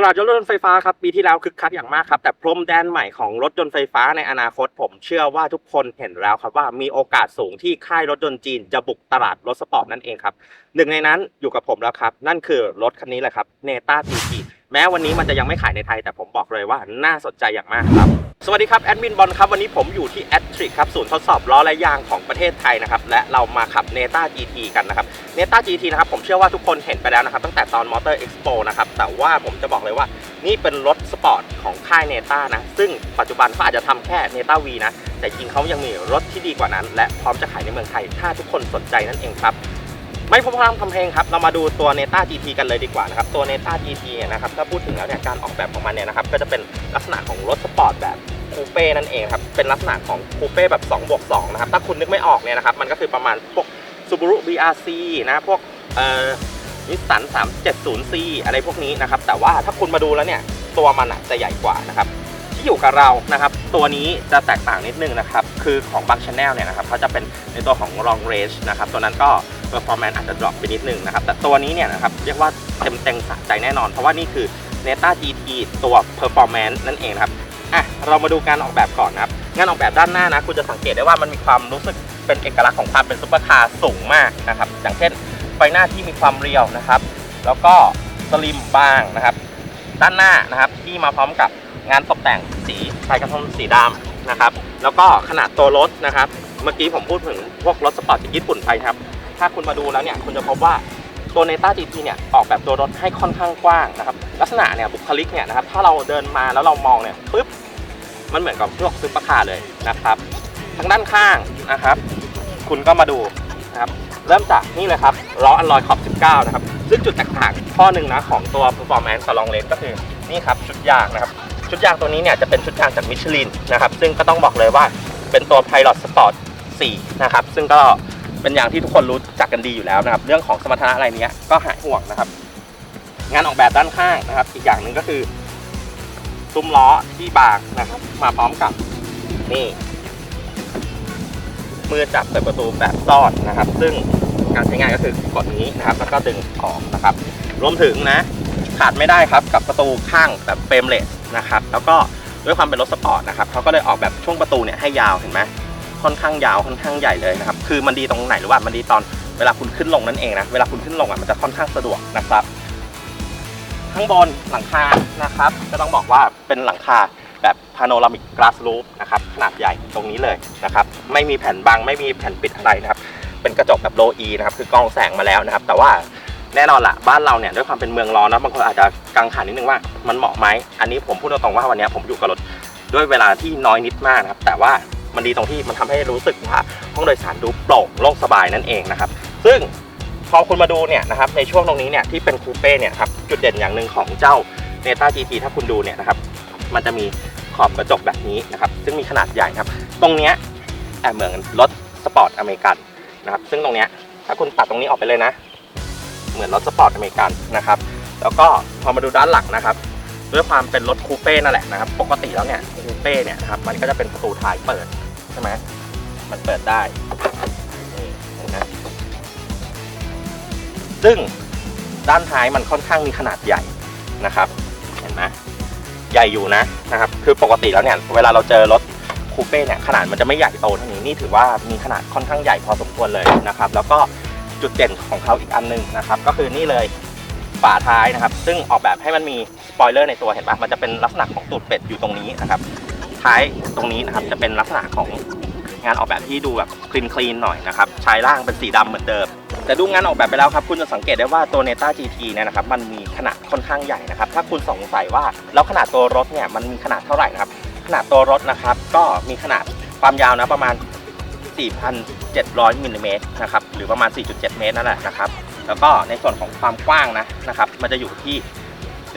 ตลาดรถยนต์ไฟฟ้าครับปีที่แล้วคึกคักอย่างมากครับ แต่พรมแดนใหม่ของรถยนต์ไฟฟ้าในอนาคตผมเชื่อว่าทุกคนเห็นแล้วครับว่ามีโอกาสสูงที่ค่ายรถยนต์จีนจะบุกตลาดรถสปอร์ตนั่นเองครับหนึ่งในนั้นอยู่กับผมแล้วครับ นั่นคือรถคันนี้แหละครับเนต้า GT แม้วันนี้มันจะยังไม่ขายในไทย แต่ผมบอกเลยว่าน่าสนใจอย่างมากครับ สวัสดีครับแอดมินบอลครับวันนี้ผมอยู่ที่แอดทริกครับศูนย์ทดสอบล้อและยางของประเทศไทยนะครับและเรามาขับเนต้า GT กันนะครับเนต้า GT นะครับผมเชื่อว่าทุกคนเห็นไปแล้วนะครับตั้งแต่ตอนมอเตอร์เอ็กซ์โปนะครับแต่ว่าผมจะบอกเลยว่านี่เป็นรถสปอร์ตของค่ายเนต้านะซึ่งปัจจุบันเขาอาจจะทำแค่เนต้าวีนะแต่จริงเขายังมีรถที่ดีกว่านั้น และพร้อมจะขายในเมืองไทย ถ้าทุกคนสนใจนั่นเองครับไม่พูดพร่ำทำเพลงครับ เรามาดูตัวเนต้า GT กันเลยดีกว่านะครับ ตัวเนต้า GT เนี่ยนะครับ ถ้าพูดถึงแล้วเนี่ย การออกแบบของมันเนี่ยนะครับ ก็จะเป็นลักษณะของรถสปอร์ตแบบ คูเป้นั่นเองครับเป็นลักษณะของคูเป้แบบ2บวก2นะครับถ้าคุณนึกไม่ออกเนี่ยนะครับมันก็คือประมาณพวก Subaru BRC นะพวกเอ่อนิสสัน 370C อะไรพวกนี้นะครับแต่ว่าถ้าคุณมาดูแล้วเนี่ยตัวมันจะใหญ่กว่านะครับที่อยู่กับเรานะครับตัวนี้จะแตกต่างนิดนึงนะครับคือของบางชแนลเนี่ยนะครับเขาจะเป็นในตัวของ long range นะครับตัวนั้นก็ performance อาจจะ drop ไปนิดนึงนะครับแต่ตัวนี้เนี่ยนะครับเรียกว่าเต็มเต็งสะใจแน่นอน เพราะว่านี่คือ Neta GT ตัว performance นั่นเองครับ อะเรามาดูการออกแบบก่อนนะครับงานออกแบบด้านหน้านะคุณจะสังเกตได้ว่ามันมีความรู้สึกเป็นเอกลักษณ์ของความเป็นซุปเปอร์คาร์สูงมากนะครับอย่างเช่นไฟหน้าที่มีความเรียวนะครับ แล้วก็สลิมบางนะครับ ด้านหน้านะครับที่มาพร้อมกับงานตกแต่งสีชายกระทงสีดำนะครับ แล้วก็ขนาดตัวรถนะครับ เมื่อกี้ผมพูดถึงพวกรถสปอร์ตจากญี่ปุ่นไปครับ ถ้าคุณมาดูแล้วเนี่ยคุณจะพบว่า ตัว Neta GT เนี่ยออกแบบตัวรถให้ค่อนข้างกว้างนะครับลักษณะเนี่ยบุคลิกเนี่ยนะครับถ้าเราเดินมาแล้วเรามองเนี่ยปุ๊บมันเหมือนกับพวกซุปเปอร์คาร์เลยนะครับทางด้านข้างนะครับ คุณก็มาดูนะครับเริ่มจากนี่เลยครับล้ออันลอยขอบ 19 นะครับ ซึ่งจุดแตกต่างข้อหนึ่งนะของตัว performance กับ long range ก็คือนี่ครับชุดยางนะครับ ชุดยางตัวนี้เนี่ยจะเป็นชุดยางจากมิชลินนะครับ ซึ่งก็ต้องบอกเลยว่าเป็นตัว Pilot Sport 4 นะครับ ซึ่งก็ เป็นอย่างที่ทุกคนรู้จักกันดีอยู่แล้วนะครับ เรื่องของสมรรถนะอะไรเนี้ยก็หายห่วงนะครับ งานออกแบบด้านข้างนะครับ อีกอย่างหนึ่งก็คือซุ้มล้อที่บางนะครับ มาพร้อมกับนี่มือจับเปิดประตูแบบซ่อนนะครับ ซึ่งการใช้งานก็คือกดนี้นะครับ แล้วก็ดึงออกนะครับ รวมถึงนะขาดไม่ได้ครับกับประตูข้างแบบเฟรมเลสนะครับ แล้วก็ด้วยความเป็นรถสปอร์ตนะครับเขาก็เลยออกแบบช่วงประตูเนี่ยให้ยาวเห็นไหม ค่อนข้างยาวค่อนข้างใหญ่เลยนะครับคือมันดีตรงไหนหรือว่ามันดีตอนเวลาคุณขึ้นลงนั่นเองนะเวลาคุณขึ้นลงอะมันจะค่อนข้างสะดวกนะครับ ข้างบนหลังคานะครับก็ต้องบอกว่าเป็นหลังคาแบบพาโนรามิกก a s ส roof นะครับขนาดใหญ่ตรงนี้เลยนะครับไม่มีแผ่นบังไม่มีแผ่นปิดอะไรนะครับเป็นกระจกแบบโลอีนะครับคือกองแสงมาแล้วนะครับ แต่ว่าแน่นอนละบ้านเราเนี่ยด้วยความเป็นเมืองร้อนนะบางคนอาจจะกังขานิดนึงว่ามันเหมาะไหมอันนี้ผมพูดตรงๆว่าวันนี้ผมอยู่กับรถด้วยเวลาที่น้อยนิดมากนะครับ แต่ว่า มันดีตรงที่มันทำให้รู้สึกว่าห้องโดยสารดูโปร่งโล่งสบายนั่นเองนะครับซึ่งพอคุณมาดูเนี่ยนะครับในช่วงตรงนี้เนี่ยที่เป็นคูเป้เนี่ยครับจุดเด่นอย่างหนึ่งของเจ้า Neta GT ถ้าคุณดูเนี่ยนะครับมันจะมีขอบกระจกแบบนี้นะครับซึ่งมีขนาดใหญ่ครับ ตรงเนี้ยแอบเหมือนรถสปอร์ตอเมริกันนะครับซึ่งตรงเนี้ยถ้าคุณตัดตรงนี้ออกไปเลยนะ เหมือนรถสปอร์ตอเมริกันนะครับแล้วก็พอมาดูด้านหลังนะครับ ด้วยความเป็นรถคูเป้นั่นแหละนะครับ ปกติแล้วเนี่ยคูเป้เนี่ยนะครับมันก็จะเป็นประตูท้ายเปิด ช่ไหมมันเปิดได้นี่เห็นไหมซึ่งด้านท้ายมันค่อนข้างมีขนาดใหญ่นะครับ เห็นไหมใหญ่อยู่นะนะครับ คือปกติแล้วเนี่ยเวลาเราเจอรถคูเป้เนี่ยขนาดมันจะไม่ใหญ่โตเท่านี้นี่ถือว่ามีขนาดค่อนข้างใหญ่พอสมควรเลยนะครับ แล้วก็จุดเด่นของเขาอีกอันหนึงนะครับ ก็คือนี่เลยฝาท้ายนะครับ ซึ่งออกแบบให้มันมีสปอยเลอร์ในตัวเห็นปะมันจะเป็นลักษณะของตูดเป็ดอยู่ตรงนี้นะครับ ท้ายตรงนี้นะครับจะเป็นลักษณะของงานออกแบบที่ดูแบบคลีนคลีนหน่อยนะครับชายล่างเป็นสีดำเหมือนเดิม แต่ดูงานออกแบบไปแล้วครับ คุณจะสังเกตได้ว่าตัว Neta GT เนี่ยนะครับมันมีขนาดค่อนข้างใหญ่นะครับ ถ้าคุณสงสัยว่าแล้วขนาดตัวรถเนี่ยมันมีขนาดเท่าไหร่นะครับ ขนาดตัวรถนะครับ ก็มีขนาดความยาวนะประมาณ 4,700มิลลิเมตรนะครับหรือประมาณ 4.7 เมตรนั่นแหละนะครับแล้วก็ในส่วนของความกว้างนะนะครับมันจะอยู่ที่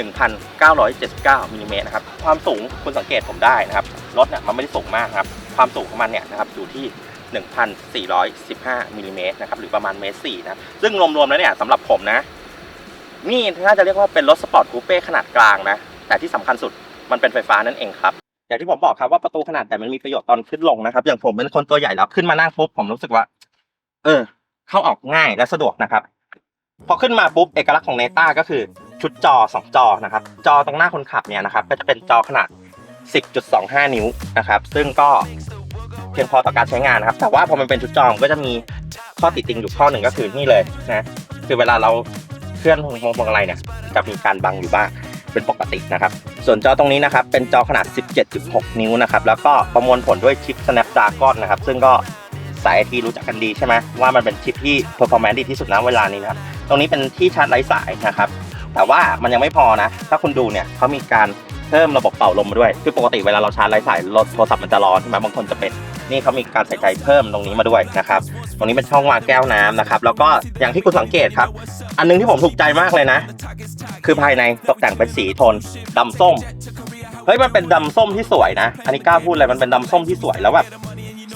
1,979มิลลิเมตรนะครับ ความสูงคุณสังเกตผมได้นะครับ รถเนี่ยมันไม่ได้สูงมากครับ ความสูงของมันเนี่ยนะครับอยู่ที่ 1,415มิลลิเมตรนะครับ หรือประมาณเมตรสี่นะ ซึ่งรวมๆแล้วเนี่ยสำหรับผมนะ นี่น่าจะเรียกว่าเป็นรถสปอร์ตคูเป้ขนาดกลางนะ แต่ที่สำคัญสุดมันเป็นไฟฟ้านั่นเองครับอย่างที่ผมบอกครับว่าประตูขนาดแต่มันมีประโยชน์ตอนขึ้นลงนะครับ อย่างผมเป็นคนตัวใหญ่แล้วขึ้นมานั่งปุ๊บผมรู้สึกว่า เออ เข้าออกง่ายและสะดวกนะครับ พอขึ้นมาปุ๊บเอกลักษณ์ของเนต้าก็คือ ชุดจอ 2 จอนะครับจอตรงหน้าคนขับเนี่ยนะครับก็จะเป็นจอขนาด 10.25 นิ้วนะครับ ซึ่งก็เพียงพอต่อการใช้งานนะครับ แต่ว่าพอมันเป็นชุดจอมนก็จะมีข้อติดติงอยู่ข้อหนึ่งก็คือนี่เลยนะคือเวลาเราเคลื่อนพวงพวงอะไรเนี่ยจะมีการบังอยู่บ้างเป็นปกตินะครับ ส่วนจอตรงนี้นะครับ เป็นจอขนาด 17.6 นิ้วนะครับ แล้วก็ประมวลผลด้วยชิป Snapdragon นะครับ ซึ่งก็สายไอทีรู้จักกันดีใช่ไหมว่ามันเป็นชิปที่ performance ดีที่สุดนะเวลานี้นะครับ ตรงนี้เป็นที่ชาร์จไร้สายนะครับ แต่ว่ามันยังไม่พอนะ ถ้าคุณดูเนี่ยเขามีการเพิ่มระบบเป่าลมมาด้วย คือปกติเวลาเราชาร์จไร้สายรถโทรศัพท์มันจะร้อนใช่ไหมบางคนจะเป็น นี่เขามีการใส่ใจเพิ่มตรงนี้มาด้วยนะครับ ตรงนี้เป็นช่องวางแก้วน้ำนะครับ แล้วก็อย่างที่คุณสังเกตครับ อันนึงที่ผมถูกใจมากเลยนะ คือภายในตกแต่งเป็นสีโทนดำส้ม เฮ้ย มันเป็นดำส้มที่สวยนะ อันนี้กล้าพูดเลย มันเป็นดำส้มที่สวยแล้วแบบ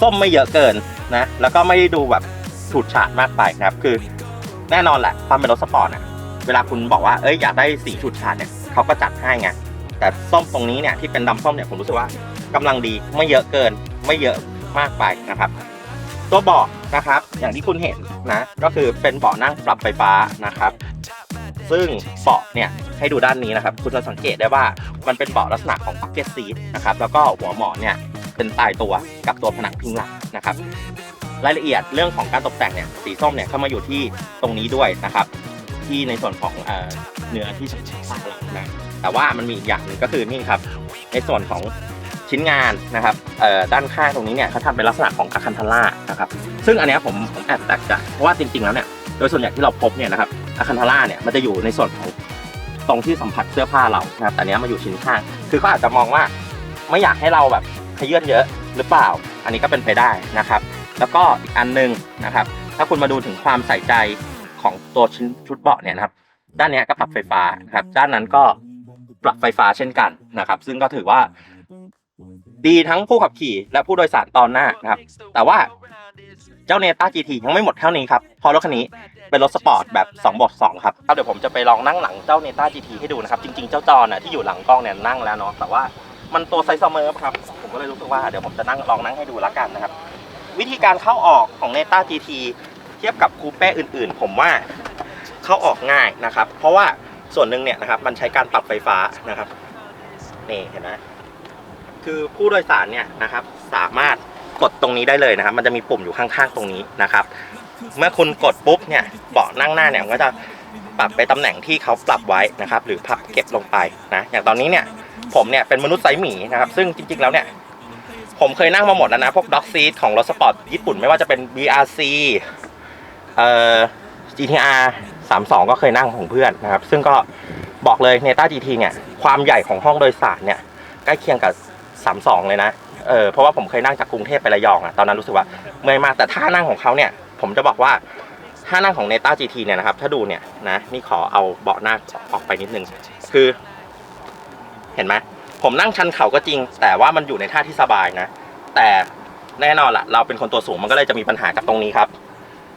ส้มไม่เยอะเกินนะ แล้วก็ไม่ได้ดูแบบฉูดฉาดมากไปนะครับ คือแน่นอนแหละความเป็นรถสปอร์ตอะ เวลาคุณบอกว่าเอ้ยอยากได้สีฉูดฉาดเนี่ยเขาก็จัดให้ไงแต่ส้มตรงนี้เนี่ยที่เป็นดำส้มเนี่ยผมรู้สึกว่ากำลังดีไม่เยอะเกิน ไม่เยอะมากไปนะครับ ตัวเบาะนะครับ อย่างที่คุณเห็นนะก็คือเป็นเบาะนั่งปรับไฟฟ้านะครับ ซึ่งเบาะเนี่ยให้ดูด้านนี้นะครับ คุณจะสังเกตได้ว่ามันเป็นเบาะลักษณะของ bucket seat นะครับแล้วก็หัวหมอนเนี่ยเป็นตายตัวกับตัวผนังพิงหลังนะครับ รายละเอียดเรื่องของการตกแต่งเนี่ยสีส้มเนี่ยเข้ามาอยู่ที่ตรงนี้ด้วยนะครับ ที่ในส่วนของเอ่อเนื้อที่ชั้นล่างเรานะแต่ว่ามันมีอีกอย่างหนึ่งก็คือนี่ครับ ในส่วนของชิ้นงานนะครับเอ่อด้านข้างตรงนี้เนี่ยเขาทำเป็นลักษณะของอาคันทาร่านะครับซึ่งอันเนี้ยผมผมแอบแตกใจเพราะว่าจริงๆแล้วเนี่ยโดยส่วนใหญ่ที่เราพบเนี่ยนะครับอาคันทาร่าเนี่ยมันจะอยู่ในส่วนของตรงที่สัมผัสเสื้อผ้าเรานะครับแต่อันเนี้ยมาอยู่ชิ้นข้าง คือเขาอาจจะมองว่าไม่อยากให้เราแบบขยื่นเยอะหรือเปล่า อันนี้ก็เป็นไปได้นะครับ แล้วก็อีกอันหนึงนะครับ ถ้าคุณมาดูถึงความใส่ใจ ของตัวชิ้นชุดเบาะเนี่ยนะครับ ด้านนี้ก็ปรับไฟฟ้านะครับ ด้านนั้นก็ปรับไฟฟ้าเช่นกันนะครับ ซึ่งก็ถือว่า ดีทั้งผู้ขับขี่และผู้โดยสารตอนหน้านะครับ แต่ว่าเจ้าเนต้า GT ยังไม่หมดเท่านี้ครับเพอรถคันนี้เป็นรถสปอร์ตแบบ2บท2ครับครับเดี๋ยวผมจะไปลองนั่งหลังเจ้าเนต้า GT ให้ดูนะครับ จริง ๆ เจ้าจอน่ะที่อยู่หลังกล้องเนี่ยนั่งแล้วเนาะ แต่ว่ามันตัวไซส์ซัมอครับ ผมก็เลยรู้สึกว่าเดี๋ยวผมจะนั่งลองนั่งให้ดูละกันนะครับ วิธีการเข้าออกของเนต้า GT เทียบกับคูเป้อื่นๆ ผมว่าเข้าออกง่ายนะครับ เพราะว่าส่วนหนึ่งเนี่ยนะครับมันใช้การปรับไฟฟ้านะครับนี่เห็นไหมคือผู้โดยสารเนี่ยนะครับสามารถกดตรงนี้ได้เลยนะครับ มันจะมีปุ่มอยู่ข้างๆตรงนี้นะครับ เมื่อคุณกดปุ๊บเนี่ยเบาะนั่งหน้าเนี่ยมันก็จะปรับไปตำแหน่งที่เขาปรับไว้นะครับ หรือพับเก็บลงไปนะอย่างตอนนี้เนี่ยผมเนี่ยเป็นมนุษย์ไซส์หมีนะครับ ซึ่งจริงๆแล้วเนี่ยผมเคยนั่งมาหมดแล้วนะ พวกด็อกซีทของรถสปอร์ตญี่ปุ่นไม่ว่าจะเป็น BRC เอ่อ GTR 32 ก็เคยนั่งของเพื่อนนะครับ ซึ่งก็บอกเลย Neta GT เนี่ย ความใหญ่ของห้องโดยสารเนี่ย ใกล้เคียงกับ 32 เลยนะ เออ เพราะว่าผมเคยนั่งจากกรุงเทพไประยองอะตอนนั้นรู้สึกว่าเมื่อยมาก แต่ท่านั่งของเขาเนี่ย ผมจะบอกว่าท่านั่งของ Neta GT เนี่ยนะครับ ถ้าดูเนี่ยนะ นี่ขอเอาเบาะหน้าออกไปนิดนึง คือ เห็นไหมผมนั่งชันเข่าก็จริง แต่ว่ามันอยู่ในท่าที่สบายนะ แต่แน่นอนละเราเป็นคนตัวสูงมันก็เลยจะมีปัญหากับตรงนี้ครับ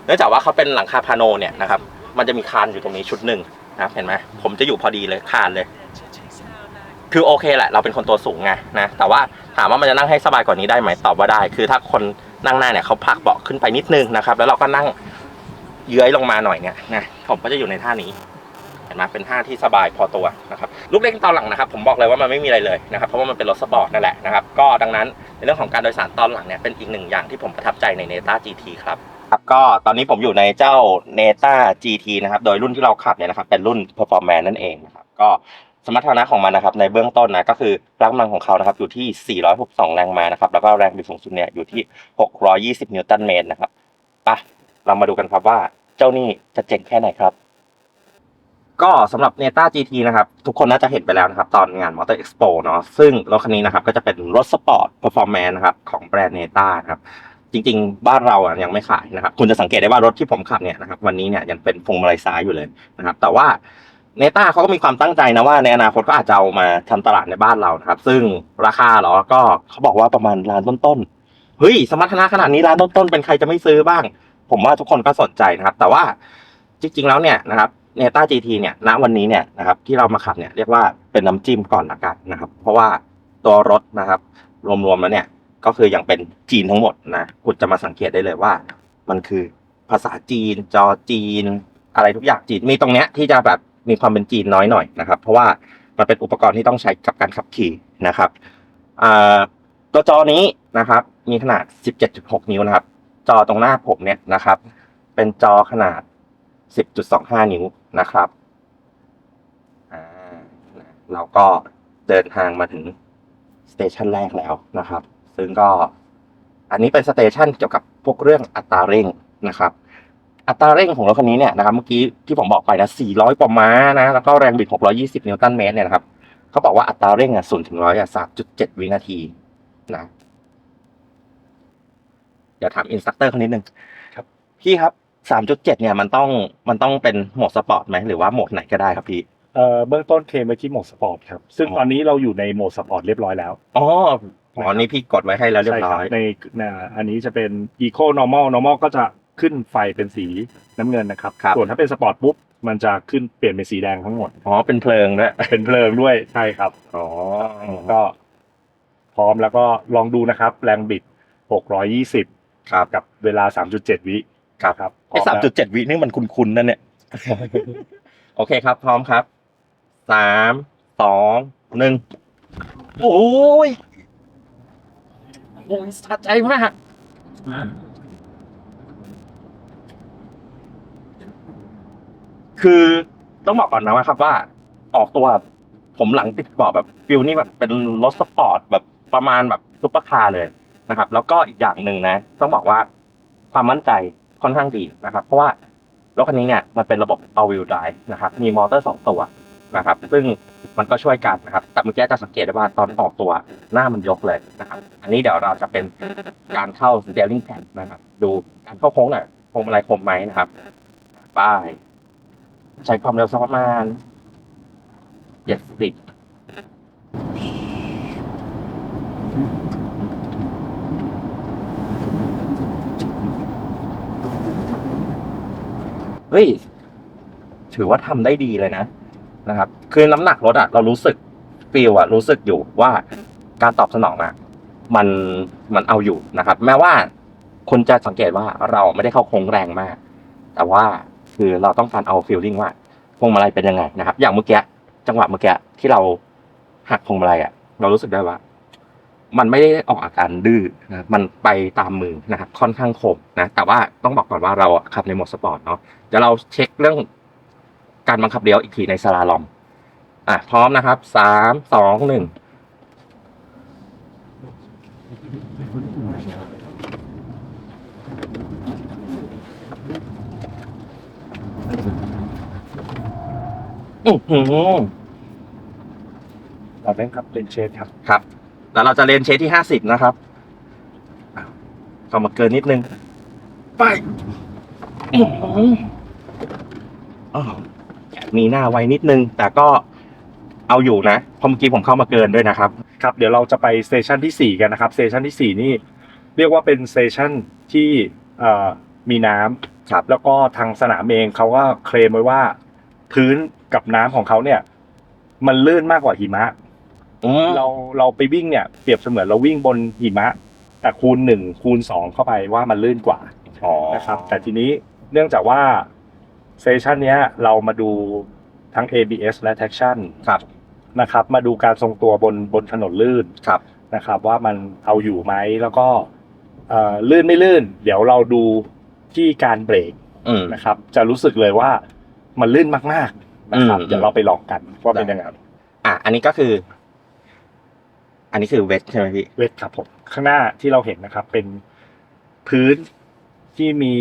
นื่องจากว่าเขาเป็นหลังคาพาโนเนี่ยนะครับมันจะมีคานอยู่ตรงนี้ชุดหนึ่งนะเห็นไหมผมจะอยู่พอดีเลยคานเลย คือโอเคแหละ เราเป็นคนตัวสูงไงนะแต่ว่าถามว่ามันจะนั่งให้สบายกว่านี้ได้ไหมตอบว่าได้ คือถ้าคนนั่งหน้าเนี่ยเขาผลักเบาะขึ้นไปนิดนึงนะครับ แล้วเราก็นั่งเยื้อยลงมาหน่อยเนี่ยนะผมก็จะอยู่ในท่านี้เห็นไหมเป็นท่าที่สบายพอตัวนะครับลูกเล่นตอนหลังนะครับ ผมบอกเลยว่ามันไม่มีอะไรเลยนะครับเพราะว่ามันเป็นรถสปอร์ตนั่นแหละนะครับก็ดังนั้นในเรื่องของการโดยสารตอนหลังเนี่ยเป็นอีกหนึ่งอย่างที่ผมประทับใจใน Neta GT ครับ ครับก็ตอนนี้ผมอยู่ในเจ้า Neta GT นะครับ โดยรุ่นที่เราขับเนี่ยนะครับ เป็นรุ่น Performance นั่นเองนะครับ ก็สมรรถนะของมันนะครับ ในเบื้องต้นนะก็คือแรงกำลังของเขานะครับ อยู่ที่ 462 แรงม้านะครับ แล้วก็แรงบิดสูงสุดเนี่ยอยู่ที่ 620 นิวตันเมตรนะครับไปเรามาดูกันครับว่าเจ้านี่จะเจ๋งแค่ไหนครับ ก็สำหรับ Neta GT นะครับ ทุกคนน่าจะเห็นไปแล้วนะครับ ตอนงาน Motor Expo เนาะซึ่งรถคันนี้นะครับก็จะเป็นรถสปอร์ต Performance นะครับของแบรนด์ Neta นะครับ จริง ๆ บ้านเราอะยังไม่ขายนะครับ คุณจะสังเกตได้ว่ารถที่ผมขับเนี่ยนะครับวันนี้เนี่ยยังเป็นพวงมาลัยซ้ายอยู่เลยนะครับ แต่ว่า Neta เขาก็มีความตั้งใจนะว่าในอนาคตก็อาจจะเอามาทำตลาดในบ้านเรานะครับ ซึ่งราคาเหรอก็เขาบอกว่าประมาณล้านต้นๆเฮ้ยสมรรถนะขนาดนี้ล้านต้นๆเป็นใครจะไม่ซื้อบ้าง ผมว่าทุกคนก็สนใจนะครับ แต่ว่าจริง ๆ แล้วเนี่ยนะครับเนต้า GT เนี่ยณวันนี้เนี่ยนะครับที่เรามาขับเนี่ยเรียกว่าเป็นน้ำจิ้มก่อนละกันนะครับ เพราะว่าตัวรถนะครับ รวมๆแล้วเนี่ย ก็คือยังเป็นจีนทั้งหมดนะคุณจะมาสังเกตได้เลยว่า มันคือภาษาจีน จอจีน อะไรทุกอย่างจีนมีตรงเนี้ยที่จะแบบมีความเป็นจีนน้อยหน่อยนะครับ เพราะว่ามันเป็นอุปกรณ์ที่ต้องใช้กับการขับขี่นะครับอ่าตัวจอนี้นะครับ มีขนาด 17.6 นิ้วนะครับ จอตรงหน้าผมเนี่ยนะครับ เป็นจอขนาด 10.25 นิ้วนะครับเราก็เดินทางมาถึงสเตชันแรกแล้วนะครับ ซึ่งก็อันนี้เป็นสเตชันเกี่ยวกับพวกเรื่องอัตราเร่งนะครับอัตราเร่งของรถคันนี้เนี่ยนะครับเมื่อกี้ที่ผมบอกไปนะ 400 กว่าม้านะ แล้วก็แรงบิด 620 นิวตันเมตรเนี่ยนะครับเขาบอกว่าอัตราเร่งอะ0ถึง100อะ3.7 วินาทีนะเดี๋ยวถามอินสตัคเตอร์คนนิดนึงครับพี่ครับ 3.7 เนี่ยมันต้องมันต้องเป็นโหมดสปอร์ตไหมหรือว่าโหมดไหนก็ได้ครับพี่เอ่อเบื้องต้นเคลมไปที่โหมดสปอร์ตครับ ซึ่งอ๋อตอนนี้เราอยู่ในโหมดสปอร์ตเรียบร้อยแล้ว อ๋อ อ๋อนี่พี่กดไว้ให้แล้วเรียบร้อยใช่คในในอันนี้จะเป็น Eco Normal Normal ก็จะขึ้นไฟเป็นสีน้ำเงินนะครับครับ ส่วนถ้าเป็นสปอร์ตปุ๊บมันจะขึ้นเปลี่ยนเป็นสีแดงทั้งหมด อ๋อ เป็นเพลิงด้วยเป็นเพลิงด้วย ใช่ครับ อ๋อ ก็ พร้อมแล้วก็ลองดูนะครับ แรงบิด 620 ครับ กับเวลา 3.7 วิ ครับครับไอ้สามจุดเจ็ดวินี่มันคุ้นๆนั่นเนี่ย โอเคครับ พร้อมครับ สาม สอง หนึ่ง โอ้ย โอ้ยสะใจมากคือต้องบอกก่อนนะว่าครับว่า ออกตัวผมหลังติดเบาะแบบฟิลนี่แบบเป็นรถสปอร์ตแบบประมาณแบบซุปเปอร์คาร์เลยนะครับ แล้วก็อีกอย่างหนึ่งนะ ต้องบอกว่าความมั่นใจค่อนข้างดีนะครับ เพราะว่ารถคันนี้เนี่ยมันเป็นระบบ all wheel drive นะครับ มีมอเตอร์สองตัว นะครับ ซึ่งมันก็ช่วยกันนะครับ แต่เมื่อกี้จะสังเกตได้ว่าตอนออกตัวหน้ามันยกเลยนะครับ อันนี้เดี๋ยวเราจะเป็นการเข้า steering pan นะครับ ดูการเข้าโค้งหน่อยพวงมาลัยคมไหมนะครับป้ายใช้ความเร็วสักประมาณเจ็ดสิบเฮ้ย ถือว่าทำได้ดีเลยนะ นะครับ คือน้ำหนักรถอะเรารู้สึกฟีลอะรู้สึกอยู่ว่าการตอบสนองอะมันมันเอาอยู่นะครับ แม้ว่าคุณจะสังเกตว่าเราไม่ได้เข้าโค้งแรงมาก แต่ว่าคือเราต้องการเอาฟีลลิ่งว่าพวงมาลัยเป็นยังไงนะครับ อย่างเมื่อกี้จังหวะเมื่อกี้ที่เราหักพวงมาลัยอะเรารู้สึกได้ว่า มันไม่ได้ออกอาการดื้อนะมันไปตามมือนะครับค่อนข้างคมนะแต่ว่าต้องบอกก่อนว่าเราขับในโหมดสปอร์ตเนาะเดี๋ยวเราเช็คเรื่อง การบังคับเลี้ยวอีกทีในสลาลอม อะพร้อมนะครับสามสองหนึ่งอื้อหือเราเล่นครับเป็นเชฟครับครับ แล้วเราจะเลนเชสที่ห้าสิบนะครับอะเข้ามาเกินนิดนึง ไป อื้อหืออ้าว มีหน้าไวนิดนึง แต่ก็เอาอยู่นะเพราะเมื่อกี้ผมเข้ามาเกินด้วยนะครับครับ เดี๋ยวเราจะไปสเตชันที่ 4 กันนะครับสเตชันที่ 4 นี่เรียกว่าเป็นสเตชันที่เอ่อมีน้ำครับแล้วก็ทางสนามเองเขาก็เคลมไว้ว่า พื้นกับน้ำของเขาเนี่ย มันลื่นมากกว่าหิมะอืมเราเราไปวิ่งเนี่ยเปรียบเสมือนเราวิ่งบนหิมะ แต่คูณหนึ่งคูณสองเข้าไปว่ามันลื่นกว่าอ๋อนะครับ แต่ทีนี้เนื่องจากว่า สเตชันเนี้ยเรามาดูทั้ง ABS และ traction ครับนะครับ มาดูการทรงตัวบนบนถนนลื่นครับนะครับ ว่ามันเอาอยู่ไหมแล้วก็เอ่อลื่นไม่ลื่น เดี๋ยวเราดูที่การเบรกอืม นะครับ จะรู้สึกเลยว่ามันลื่นมากๆนะครับ อืม เดี๋ยวเราไปลองกันว่าเป็นยังไงอะอันนี้ก็คือ อันนี้คือเวทใช่ไหมพี่ เวทครับผมข้างหน้าที่เราเห็นนะครับ เป็นพื้นที่มี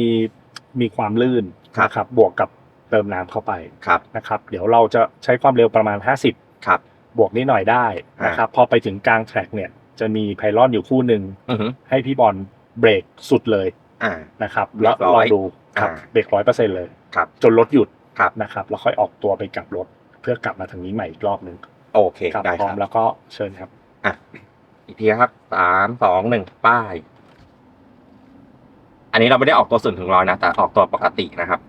มีความลื่น ครับ นะครับบวกกับเติมน้ำเข้าไปครับ นะครับเดี๋ยวเราจะใช้ความเร็วประมาณ 50 ครับ บวกนิดหน่อยได้นะครับพอไปถึงกลางแทร็กเนี่ยจะมีไพลอนอยู่คู่หนึ่งอือหือให้พี่บอลเบรกสุดเลยอ่า นะครับเบรกแล้วร้ลออยงดูครับอ่า เบรกร้อยเปอร์เซ็นเลย ครับ จนรถหยุดครับ นะครับแล้วค่อยออกตัวไปกลับรถเพื่อกลับมาทางนี้ใหม่อีกรอบหนึ่งโอเคครับได้พร้คอรัมบแล้วก็เชิญครับ อะอีกทีนะครับสามสองหนึ่งป้าย อันนี้เราไม่ได้ออกตัวส่วนถึงร้อยนะแต่ออกตัวปกตินะครับ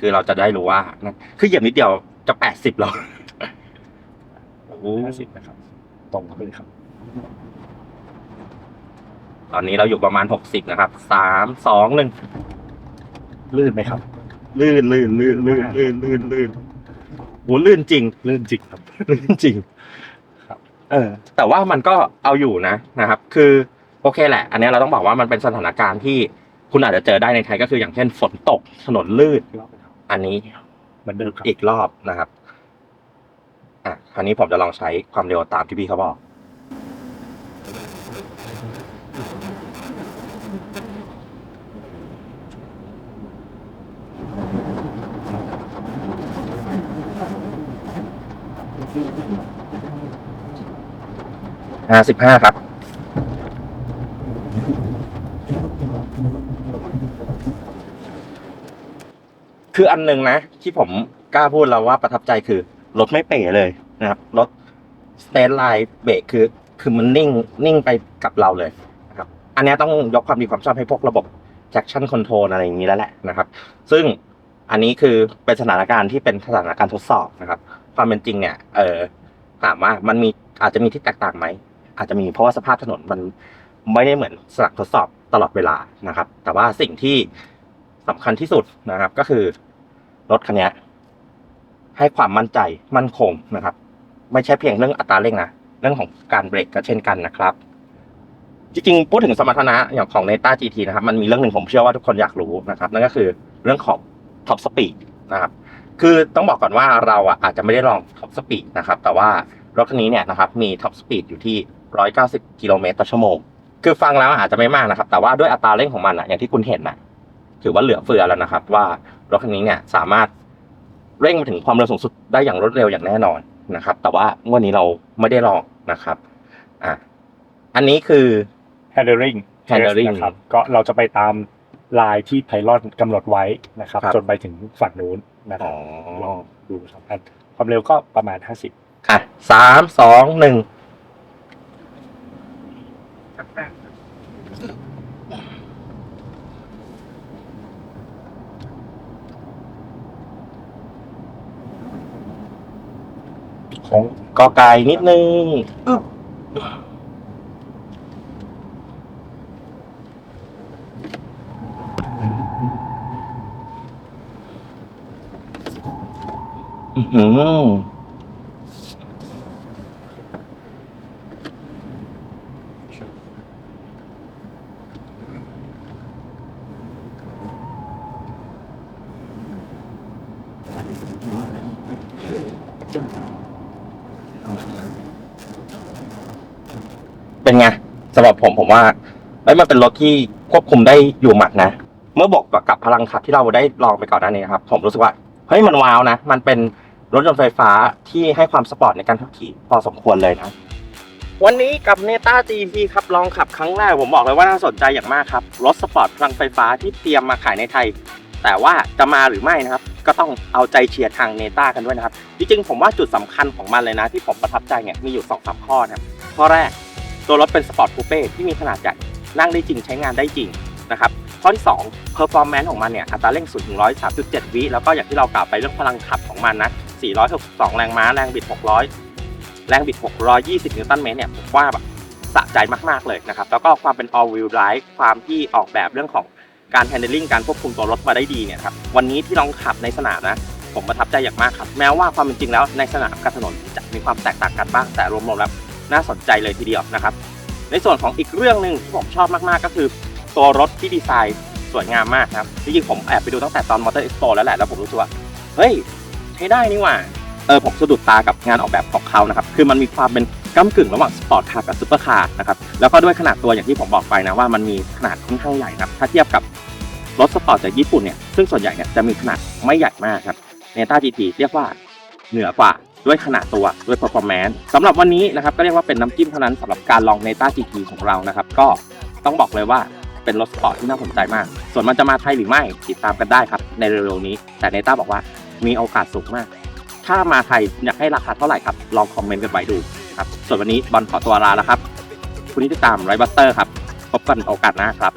คือเราจะได้รู้ว่านะคือเหยียบนิดเดียวจะแปดสิบแล้วโอ้โห50นะครับ ตรงเข้าไปเลยครับ ตอนนี้เราอยู่ประมาณหกสิบนะครับสามสองหนึ่งลื่นไหมครับ ลื่นลื่นลื่นลื่นลื่นลื่นลื่นโหลื่นจริง ลื่นจริงครับลื่นจริงครับ เออ แต่ว่ามันก็เอาอยู่นะนะครับ คือโอเคแหละ อันเนี้ยเราต้องบอกว่ามันเป็นสถานการณ์ที่คุณอาจจะเจอได้ในไทยก็คืออย่างเช่นฝนตกถนนลื่นร อบนะครับอันนี้เหมือนเดิมครับอีกรอบนะครับ อะคราวนี้ผมจะลองใช้ความเร็วตามที่พี่เขาบอกห้าสิบห้าครับ คื ออันหนึ่งนะ ที่ผมกล้าพูดแล้วว่าประทับใจคือรถไม่เป๋เลยนะครับรถสเตนไลน์เบรกคือ คือมันนิ่งนิ่งไปกับเราเลยนะครับ อันนี้ต้องยกความดีความชอบให้พวกระบบ traction control อะไรอย่างนี้แล้วแหละนะครับ ซึ่งอันนี้คือเป็นสถานการณ์ที่เป็นสถานการณ์ทดสอบนะครับ ความเป็นจริงเนี่ย เออถามว่ามันมีอาจจะมีที่แตกต่างไหมอาจจะมีเพราะว่าสภาพถนนมันไม่ได้เหมือนสนามทดสอบตลอดเวลานะครับ แต่ว่าสิ่งที่สำคัญที่สุดนะครับ ก็คือ รถคันนี้ให้ความมั่นใจมั่นคงนะครับ ไม่ใช่เพียงเรื่องอัตราเร่งนะเรื่องของการเบรกก็เช่นกันนะครับ จริงๆพูดถึงสมรรถนะอย่างของ n e t a GT นะครับ มันมีเรื่องหนึ่งผมเชื่อว่าทุกคนอยากรู้นะครับ นั่นก็คือเรื่องของ Top Speed นะครับคือต้องบอกก่อนว่าเราอะอาจจะไม่ได้ลอง Top Speed นะครับ แต่ว่ารถคันนี้เนี่ยนะครับ มี Top Speed อยู่ที่ 190 กิโลเมตรต่อชั่วโมง คือฟังแล้วอาจจะไม่มากนะครับ แต่ว่าด้วยอัตราเร่งของมันอะอย่างที่คุณเห็นนะถือว่าเหลือเฟือแล้วนะครับ ว่า รถคันนี้เนี่ยสามารถเร่งไปถึงความเร็วสูงสุดได้อย่างรวดเร็วอย่างแน่นอนนะครับ แต่ว่างวันนี้เราไม่ได้ลองนะครับอะอันนี้คือ handling test handling นะครับก็เราจะไปตามลายที่ไพลอนกำหนดไว้นะครับครับ จนไปถึงฝั่งนู้นนะคอ๋รัอบดูสำคัญความเร็วก็ประมาณ 50อะสามสองหนึ่ง ของกอไก่นิดนึงอึ๊บอือหือ เป็นไงสำหรับผมผมว่าเอ้มันเป็นรถที่ควบคุมได้อยู่หมัดนะ เมื่อบวกกับพลังขับที่เราได้ลองไปก่อนหน้านี้ครับ ผมรู้สึกว่าเฮ้ยมันว้าวนะ มันเป็นรถยนต์ไฟฟ้าที่ให้ความสปอร์ตในการขับขี่พอสมควรเลยนะ วันนี้กับเนต้า GT ครับลองขับครั้งแรก ผมบอกเลยว่าน่าสนใจอย่างมากครับ รถสปอร์ตพลังไฟฟ้าที่เตรียมมาขายในไทย แต่ว่าจะมาหรือไม่นะครับ ก็ต้องเอาใจเชียร์ทางเนต้ากันด้วยนะครับ จริงๆผมว่าจุดสำคัญของมันเลยนะ ที่ผมประทับใจเนี่ยมีอยู่2อสข้อนะครับข้อแรก ตัวรถเป็นสปอร์ตคูเป้ที่มีขนาดใหญ่นั่งได้จริงใช้งานได้จริงนะครับข้อที่2 performance ของมันเนี่ยอัตราเร่ง0ถึง103.7 วิแล้วก็อย่างที่เรากล่าวไปเรื่องพลังขับของมันนะ 462 แรงม้า แรงบิด 600 แรงบิด 620 นิวตันเมตรเนี่ยผมว่าแบบสะใจมากๆเลยนะครับ แล้วก็ความเป็น all wheel drive ความที่ออกแบบเรื่องของการ handling การควบคุมตัวรถมาได้ดีเนี่ยครับวันนี้ที่ลองขับในสนามนะ ผมประทับใจอย่างมากครับ แม้ว่าความเป็นจริงแล้วในสนามกับถนนจะมีความแตกต่างกันบ้างแต่รวมๆแล้ว น่าสนใจเลยทีเดียวนะครับ ในส่วนของอีกเรื่องหนึ่งที่ผมชอบมากๆก็คือ ตัวรถที่ดีไซน์สวยงามมากครับจริงๆผมแอบไปดูตั้งแต่ตอนมอเตอร์เอ็กซ์โปแล้วแหละแล้วผมรู้สึกว่าเฮ้ยใช้ได้นี่หว่าเออผมสะดุดตากับงานออกแบบของเขานะครับคือมันมีความเป็นก้ากึ่งระหว่างสปอร์ตคาร์กับซูเปอร์คาร์นะครับแล้วก็ด้วยขนาดตัวอย่างที่ผมบอกไปนะว่ามันมีขนาดค่อนข้างใหญ่ครับถ้าเทียบกับรถสปอร์ตจากญี่ปุ่นเนี่ยซึ่งส่วนใหญ่เนี่ยจะมีขนาดไม่ใหญ่มากครับเนต้าจีทีเรียกว่าเหนือกว่า ด้วยขนาดตัวด้วย performance สำหรับวันนี้นะครับก็เรียกว่าเป็นน้ำจิ้มเท่านั้นสำหรับการลอง Neta GT ของเรานะครับ ก็ต้องบอกเลยว่าเป็นรถสปอร์ตที่น่าสนใจมาก ส่วนมันจะมาไทยหรือไม่ติดตามกันได้ครับในเร็วๆนี้ แต่ Neta บอกว่ามีโอกาสสูงมาก ถ้ามาไทยอยากให้ราคาเท่าไหร่ครับ ลองคอมเมนต์กันไว้ดูครับ ส่วนวันนี้บอลขอตัวลาแล้วครับ คุณที่ติดตามไรบัสเตอร์ครับ พบกันโอกาสหน้าครับ